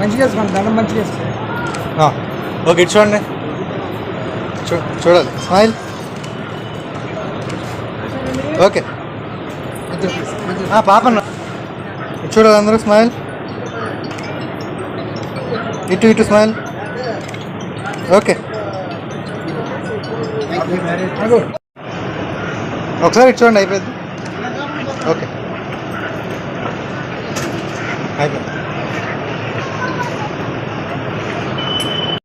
ఉన్నాడు. మంచిగా దండం మంచిగా వేసుకోండి ఓకే ఇటు చూడండి చూ చూడాలి. స్మైల్. ఓకే. ఆ, పాపన్న. చూడాలి అందరూ స్మైల్. ఇటు ఇటు స్మైల్. ఓకే. అగో ఒకసారి ఇటు చూడండి అయిపోయింది. ఓకే. అయిపోయింది.